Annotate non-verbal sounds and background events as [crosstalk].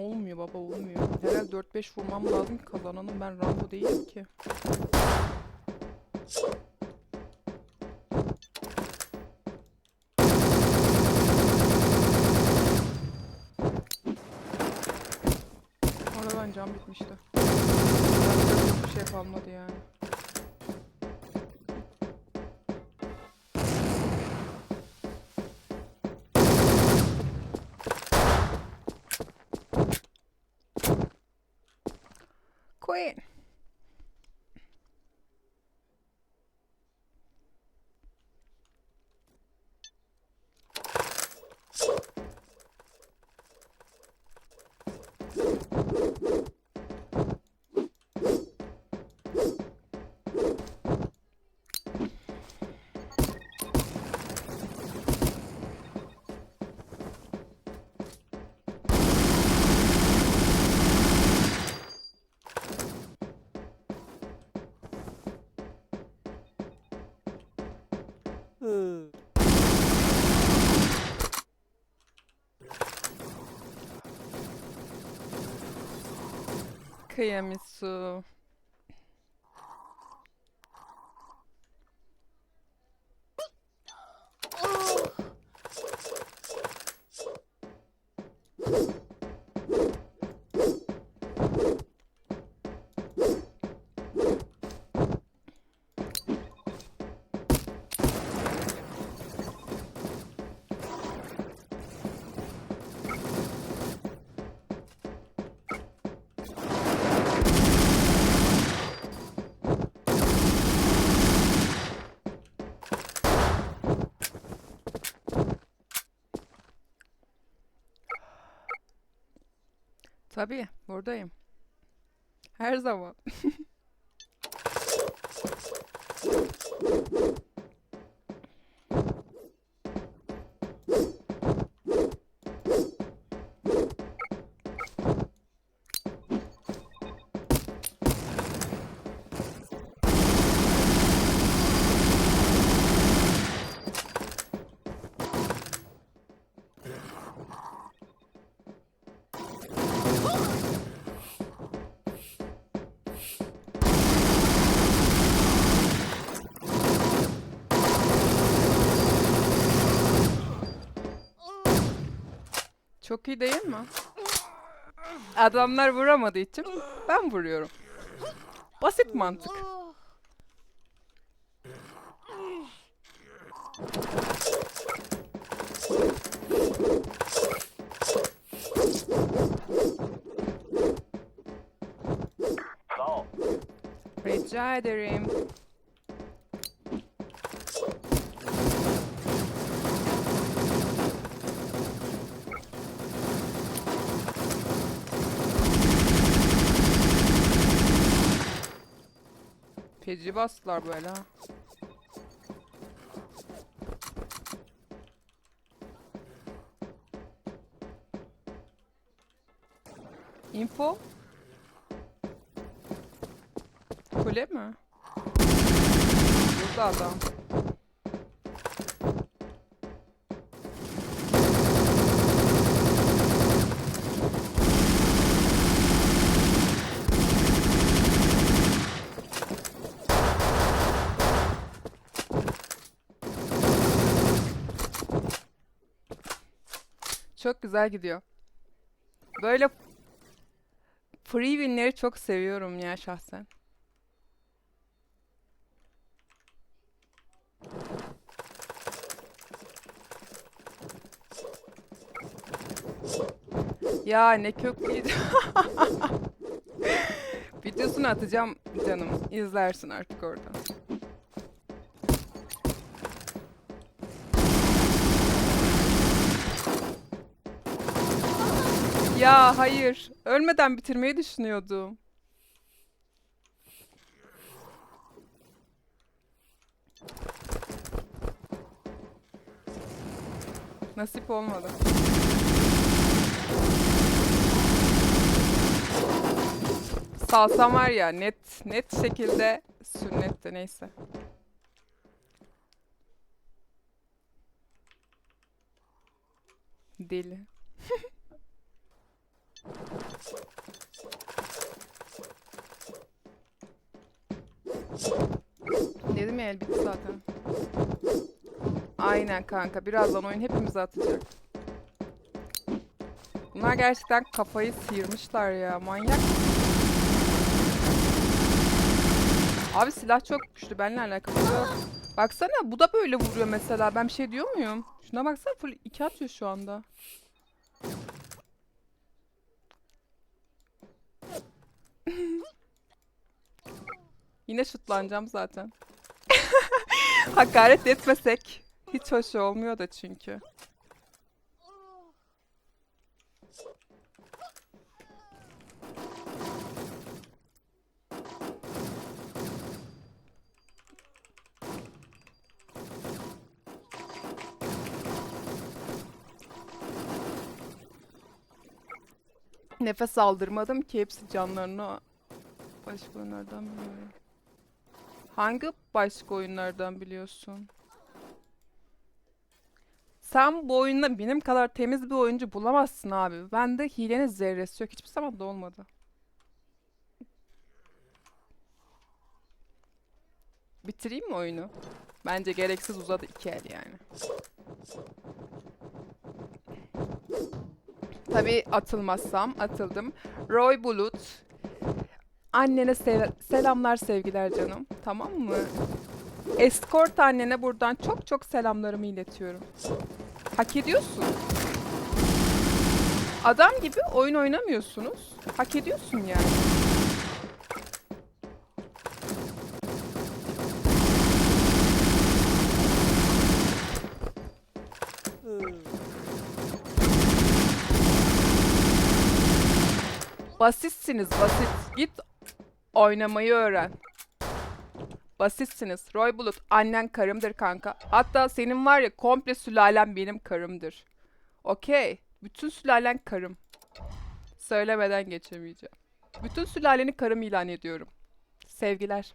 Olmuyor baba olmuyor. Herhalde 4-5 vurmam lazım ki kazananım. Ben Rambo değilim ki. Oradan cam bitmişti. Bir şey kalmadı yani. quit. Rękę je э, Tabii buradayım. Her zaman. [laughs] Çok iyi değil mi? Adamlar vuramadığı için ben vuruyorum. Basit mantık. Rica ederim. Feci bastılar böyle ha. Info? Kule mi? Burada adam. Çok güzel gidiyor. Böyle free winleri çok seviyorum ya şahsen. Ya ne köklüydü. [laughs] Videosunu atacağım canım. İzlersin artık oradan. Ya hayır. Ölmeden bitirmeyi düşünüyordum. Nasip olmadı. Salsam var ya net net şekilde sünnette neyse. Deli. [laughs] el bitti zaten. Aynen kanka. Birazdan oyun hepimize atacak. Bunlar gerçekten kafayı sıyırmışlar ya. Manyak. Abi silah çok güçlü. Benimle alakalı yok. Baksana bu da böyle vuruyor mesela. Ben bir şey diyor muyum? Şuna baksana full iki atıyor şu anda. [laughs] Yine şutlanacağım zaten. Hakaret etmesek hiç hoş olmuyor da çünkü. Nefes aldırmadım ki hepsi canlarını başka oyunlardan biliyorum. Hangi başka oyunlardan biliyorsun? Sen bu oyunda benim kadar temiz bir oyuncu bulamazsın abi. Bende hilenin zerresi yok. Hiçbir zaman da olmadı. Bitireyim mi oyunu? Bence gereksiz uzadı iki el yani. Tabii atılmazsam atıldım. Roy Bulut. Annene sel- selamlar sevgiler canım. Tamam mı? Escort annene buradan çok çok selamlarımı iletiyorum. Hak ediyorsun. Adam gibi oyun oynamıyorsunuz. Hak ediyorsun yani. Basitsiniz basit. Git oynamayı öğren. Basitsiniz. Roy Bulut annen karımdır kanka. Hatta senin var ya komple sülalen benim karımdır. Okey. Bütün sülalen karım. Söylemeden geçemeyeceğim. Bütün sülaleni karım ilan ediyorum. Sevgiler.